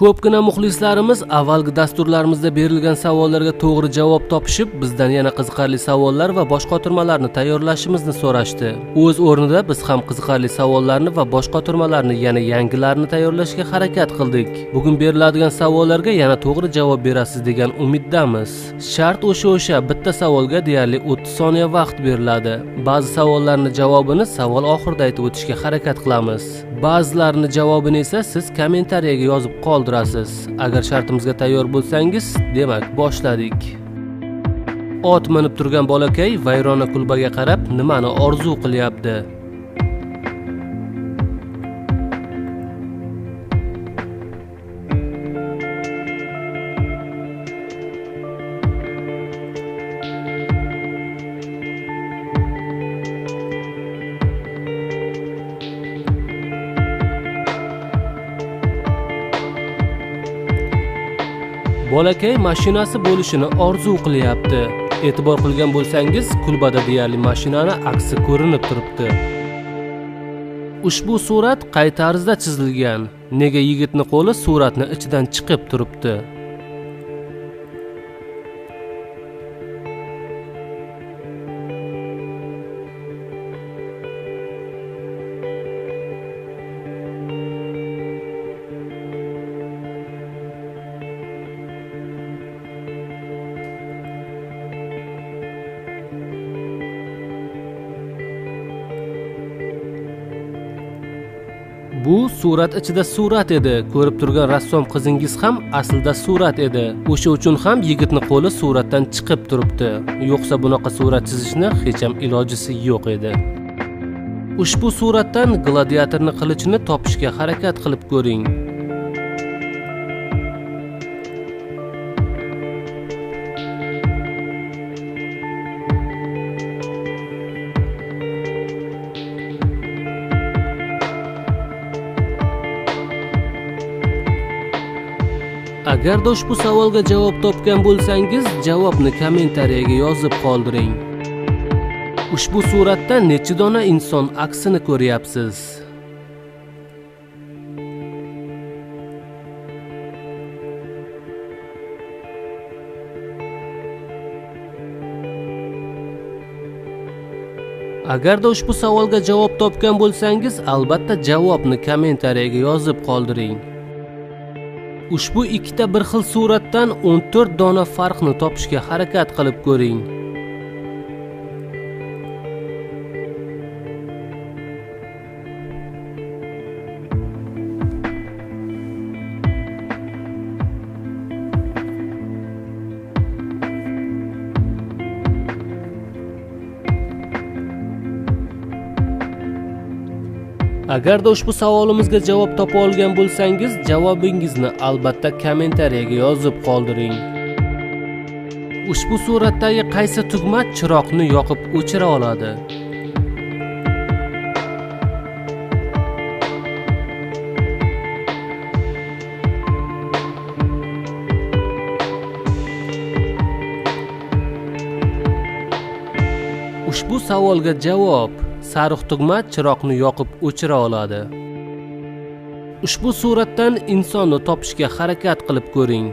ko'pgina muxlislarimiz avvalgi dasturlarimizda berilgan savollarga to'g'ri javob topishib bizdan yana qiziqarli savollar va bosh qotirmalarni tayyorlashimizni so'rashdi. O'z o'rnida biz ham qiziqarli savollarni va bosh qotirmalarni yana yangilarini tayyorlashga harakat qildik. Bugun beriladigan savollarga yana to'g'ri javob berasiz degan umiddamiz. Shart o'sha o'sha bitta savolga deyarli 30 soniya vaqt beriladi. Ba'zi savollarni javobini savol oxirida aytib o'tishga harakat qilamiz. Ba'zilarini javobini esa siz kommentariyaga yozib qoldirasiz. Agar shartimizga tayyor bo'lsangiz demak boshladik. Ot minib turgan bolakay vayrona kulbaga qarab nimani orzu qilyapti? Bolakay mashinasi bo'lishini orzu qilyapti. E'tibor qilgan bo'lsangiz kulbada deyarli mashinani aksi ko'rinib turibdi. Ushbu surat qay tarzda chizilgan? Nega yigitni qo'li suratni ichidan chiqib turibdi? Bu surat ichida surat edi. Ko'rib turgan rassom qizingiz ham aslida surat edi. O'sha uchun ham yigitni qo'li suratdan chiqib turibdi. Yo'qsa bunaqa surat chizishni hech ham ilojisi yo'q edi. Ushbu suratdan gladiatorni qilichini topishga harakat qilib ko'ring. Agarda ushbu savolga javob topgan bo'lsangiz javobni kommentariyaga yozib qoldiring. Ushbu suratda necha dona inson aksini ko'ryapsiz? Agarda ushbu savolga javob topgan bo'lsangiz albatta javobni kommentariyaga yozib qoldiring. Ushbu ikkita bir xil suratdan 14 dona farqni topishga harakat qilib ko'ring. Agarda ushbu savolimizga javob topa olgan bo'lsangiz javobingizni albatta kommentariyaga yozib qoldiring. Ushbu suratdagi qaysi tugma chiroqni yoqib o'chira oladi? Ushbu savolga javob sariq tugma chiroqni yoqib o'chira oladi. Ushbu suratdan insonni topishga harakat qilib ko'ring.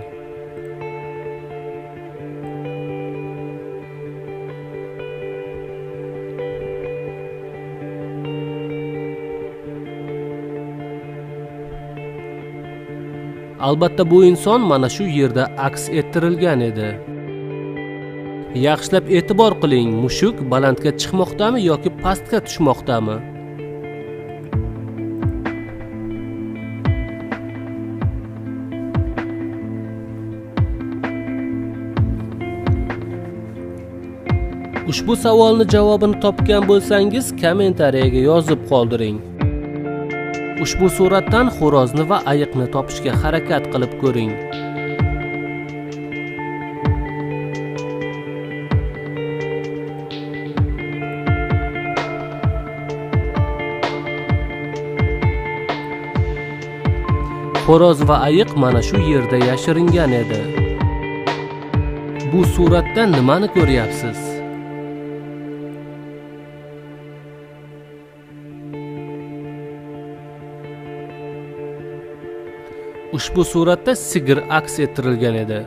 Albatta bu inson mana shu yerda aks ettirilgan edi. Yaxshilab e'tibor qiling mushuk balandga chiqmoqdami yoki pastga tushmoqdami? Ushbu savolni javobini topgan bo'lsangiz kommentariyaga yozib qoldiring. Ushbu suratdan xo'rozni va ayiqni topishga harakat qilib ko'ring. Xo'roz va ayiq mana shu yerda yashiringan edi. Bu suratda nimani ko'ryapsiz? Ushbu suratda sigir aks ettirilgan edi.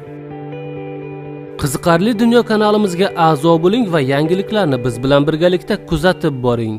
Qiziqarli dunyo kanalimizga a'zo bo'ling va yangiliklarni biz bilan birgalikda kuzatib boring.